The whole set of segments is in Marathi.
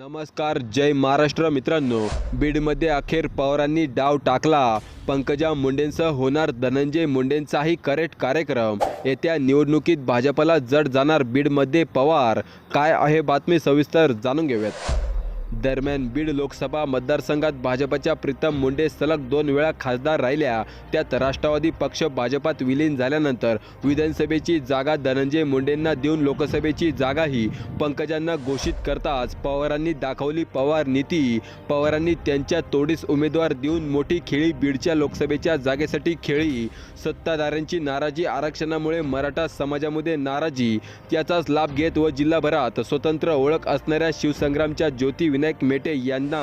नमस्कार जय महाराष्ट्र मित्रांनो. बीडमध्ये अखेर पवारांनी डाव टाकला. पंकजा मुंडेंसह होणार धनंजय मुंडेंचाही करेक्ट कार्यक्रम. येत्या निवडणुकीत भाजपला जड जाणार बीडमध्ये पवार. काय आहे बातमी सविस्तर जाणून घेऊयात. दरम्यान बीड लोकसभा मतदारसंघात भाजपच्या प्रीतम मुंडे सलग दोन वेळा खासदार राहिल्या. त्यात राष्ट्रवादी पक्ष भाजपात विलीन झाल्यानंतर विधानसभेची जागा धनंजय मुंडेंना देऊन लोकसभेची जागाही पंकजांना घोषित करताच पवारांनी दाखवली पवार नीती. पवारांनी त्यांच्या तोडीस उमेदवार देऊन मोठी खेळी बीडच्या लोकसभेच्या जागेसाठी खेळी. सत्ताधाऱ्यांची नाराजी आरक्षणामुळे मराठा समाजामध्ये नाराजी. त्याचाच लाभ घेत व जिल्हाभरात स्वतंत्र ओळख असणाऱ्या शिवसंग्रामच्या ज्योती विनायक मेटे यांना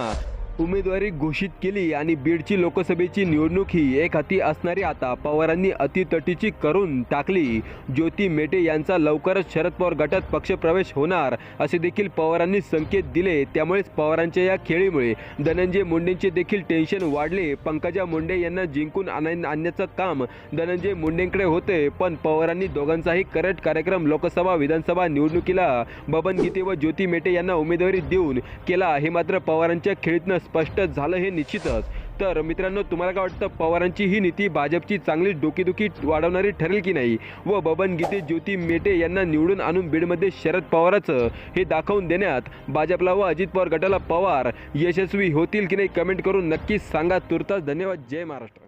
उमेदवारी घोषित केली आणि बीडची लोकसभेची निवडणूक ही एक हाती असणारी आता पवारांनी अतितटीची करून टाकली. ज्योती मेटे यांचा लवकरच शरद पवार गटात पक्षप्रवेश होणार असे देखील पवारांनी संकेत दिले. त्यामुळेच पवारांच्या या खेळीमुळे धनंजय मुंडेंचे देखील टेन्शन वाढले. पंकजा मुंडे यांना जिंकून आणण्याचं काम धनंजय मुंडेंकडे होते पण पवारांनी दोघांचाही करट कार्यक्रम लोकसभा विधानसभा निवडणुकीला बबन गीते व ज्योती मेटे यांना उमेदवारी देऊन केला. हे मात्र पवारांच्या खेळीतनं स्पष्ट झालं हे निश्चितच. तर मित्रांनो तुम्हाला काय वाटतं पवारांची ही नीती भाजपची चांगली डोकीदुखी वाढवणारी ठरेल की नाही? व बबन गीते ज्योती मेटे यांना निवडून आणून बीडमध्ये शरद पवाराचं हे दाखवून देण्यात भाजपला व अजित पवार गटाला पवार यशस्वी होतील की नाही कमेंट करून नक्कीच सांगा. तुर्तास धन्यवाद. जय महाराष्ट्र.